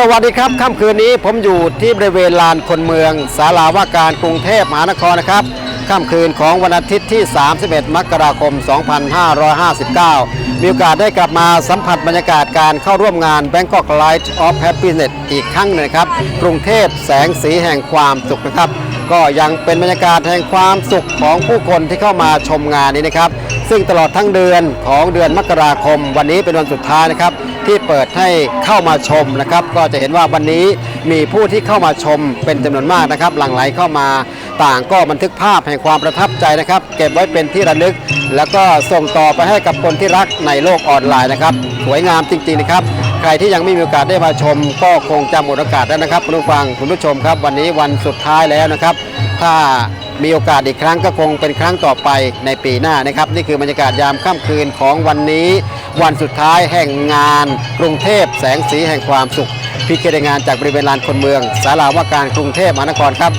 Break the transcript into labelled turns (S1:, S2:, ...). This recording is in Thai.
S1: สวัสดีครับค่ำคืนนี้ผมอยู่ที่บริเวณลานคนเมืองศาลาว่าการกรุงเทพมหานครนะครับค่ำคืนของวันอาทิตย์ที่ 31 มกราคม 2559 มีโอกาสได้กลับมาสัมผัสบรรยากาศการเข้าร่วมงาน Bangkok Light of Happiness อีกครั้งหนึงนะครับ กรุงเทพแสงสีแห่งความสุขนะครับ ก็ยังเป็นบรรยากาศแห่งความสุขของผู้คนที่เข้ามาชมงานนี้นะครับ ซึ่งตลอดทั้งเดือนของเดือนมกราคม วันนี้เป็นวันสุดท้ายนะครับ ที่เปิดให้เข้ามาชมนะครับ ก็จะเห็นว่าวันนี้มีผู้ที่เข้ามาชมเป็นจำนวนมากนะครับ หลั่งไหลเข้ามาต่างก็บันทึกภาพแห่งความประทับใจนะครับ เก็บไว้เป็นที่ระลึก แล้วก็ส่งต่อไปให้กับคนที่รักในโลกออนไลน์นะครับ สวยงามจริงๆนะครับ ใครที่ยังไม่มีโอกาสได้มาชม ก็คงจะหมดโอกาสแล้วนะครับคุณผู้ฟังคุณผู้ชมครับ วันนี้วันสุดท้ายแล้วนะครับ ถ้ามีโอกาสอีกครั้งก็คงเป็นครั้งต่อไปในปีหน้านะครับ นี่คือบรรยากาศยามค่ำคืนของวันนี้ วันสุดท้ายแห่งงาน กรุงเทพแสงสีแห่งความสุขพี่เดงานจากบริเวณลานคนเมืองศาลาว่าการกรุงเทพมหานครครับ